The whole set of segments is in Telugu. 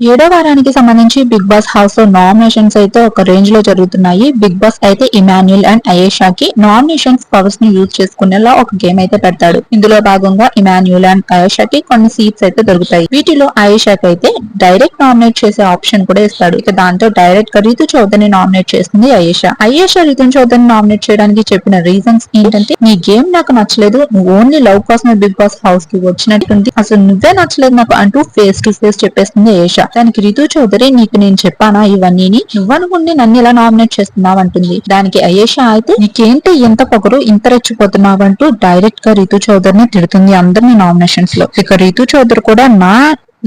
ఏడో వారానికి సంబంధించి బిగ్ బాస్ హౌస్లో నామినేషన్స్ అయితే ఒక రేంజ్లో జరుగుతున్నాయి. బిగ్ బాస్ అయితే ఇమాన్యుల్ అండ్ అయేషాకి నామినేషన్స్ పవర్స్ని యూజ్ చేసుకునేలా ఒక గేమ్ అయితే పెడతాడు. ఇందులో భాగంగా ఇమాన్యుల్ అండ్ అయేషాకి కొన్ని సీట్స్ అయితే దొరుకుతాయి. వీటిలో అయేషాకి అయితే డైరెక్ట్ నామినేట్ చేసే ఆప్షన్ కూడా ఇస్తాడు. ఇక దాంతో డైరెక్ట్గా రీతు చౌదరిని నామినేట్ చేస్తుంది అయేషా. అయేషా రీతు చౌదరిని నామినేట్ చేయడానికి చెప్పిన రీజన్స్ ఏంటంటే నీ గేమ్ నాకు నచ్చలేదు. నువ్వు ఓన్లీ లవ్ కోసమే బిగ్ బాస్ హౌస్కి వచ్చినట్టుంది. అసలు నువ్వే నచ్చలేదు నాకు అంటూ ఫేస్ టు ఫేస్ చెప్పేస్తుంది అయేషా. దానికి రితు చౌదరి నీకు నేను చెప్పానా ఇవన్నీ నువ్వనుకుండి నన్ను ఇలా నామినేట్ చేస్తున్నావు అంటుంది దానికి అయేషా అయితే నీకేంటి ఎంత పొగరు ఇంత రెచ్చిపోతున్నావు అంటూ డైరెక్ట్గా రితు చౌదరిని తిడుతుంది అందరినీ నామినేషన్స్లో ఇక రితు చౌదరి కూడా నా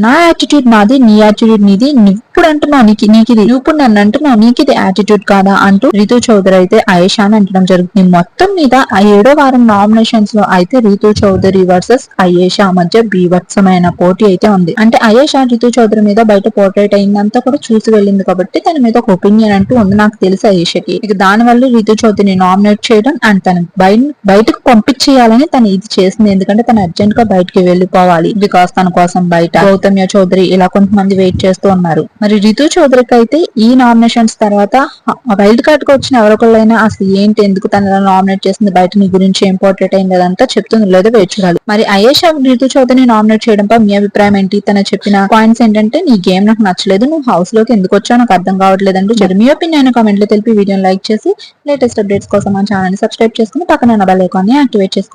నా యాటిట్యూడ్ నాది నీ యాటిట్యూడ్ నీది. ఇప్పుడు అంటున్నావు నీకు నీకు ఇది ఇప్పుడు నన్ను అంటున్నావు నీకు ఇది యాటిట్యూడ్ కాదా అంటూ రితు చౌదరి అయితే ఆయేషా అని అంటడం జరుగుతుంది. మొత్తం మీద ఆ ఏడో వారం నామినేషన్స్లో అయితే రితు చౌదరి వర్సెస్ అయేషా మధ్య బీభత్సమైన పోటీ అయితే ఉంది. అంటే అయేషా రితు చౌదరి మీద బయట పోర్ట్రేట్ అయిందంతా కూడా చూసి వెళ్ళింది కాబట్టి తన మీద ఒక ఒపీనియన్ అంటూ ఉంది. నాకు తెలుసు అయేషకి ఇక దాని వల్ల రితు చౌదరిని నామినేట్ చేయడం అండ్ తన బయటకు పంపించేయాలని తను ఇది చేసింది. ఎందుకంటే తను అర్జెంట్గా బయటకి వెళ్ళిపోవాలి. బికాస్ తన కోసం బయట గౌతమ్య చౌదరి ఇలా కొంతమంది వెయిట్ చేస్తూ ఉన్నారు. మరి రితు చౌదరికి అయితే ఈ నామినేషన్స్ తర్వాత వైల్డ్ కార్డ్కు వచ్చిన ఎవరొకళ్ళైనా అసలు ఏంటి ఎందుకు తన నామినేట్ చేసింది బయట నీ గురించి ఇంపార్టెంట్ అయింది అదంతా చెప్తుంది లేదో వెయిట్ చూడాలి మరి అయేష్ రితు చౌదరిని నామినేట్ చేయడంపై మీ అభిప్రాయం ఏంటి? తన చెప్పిన పాయింట్స్ ఏంటంటే నీ గేమ్ నాకు నచ్చలేదు నువ్వు హౌస్లోకి ఎందుకు వచ్చావు నాకు అర్థం కావట్లేదు అంటే మీ ఒపీనియన్ కామెంట్లో తెలిపి వీడియోని లైక్ చేసి లేటెస్ట్ అప్డేట్స్ కోసం మా ఛానల్ని సబ్స్క్రైబ్ చేసుకుని పక్కన బెల్ ఐకాన్ని యాక్టివేట్ చేసుకోండి.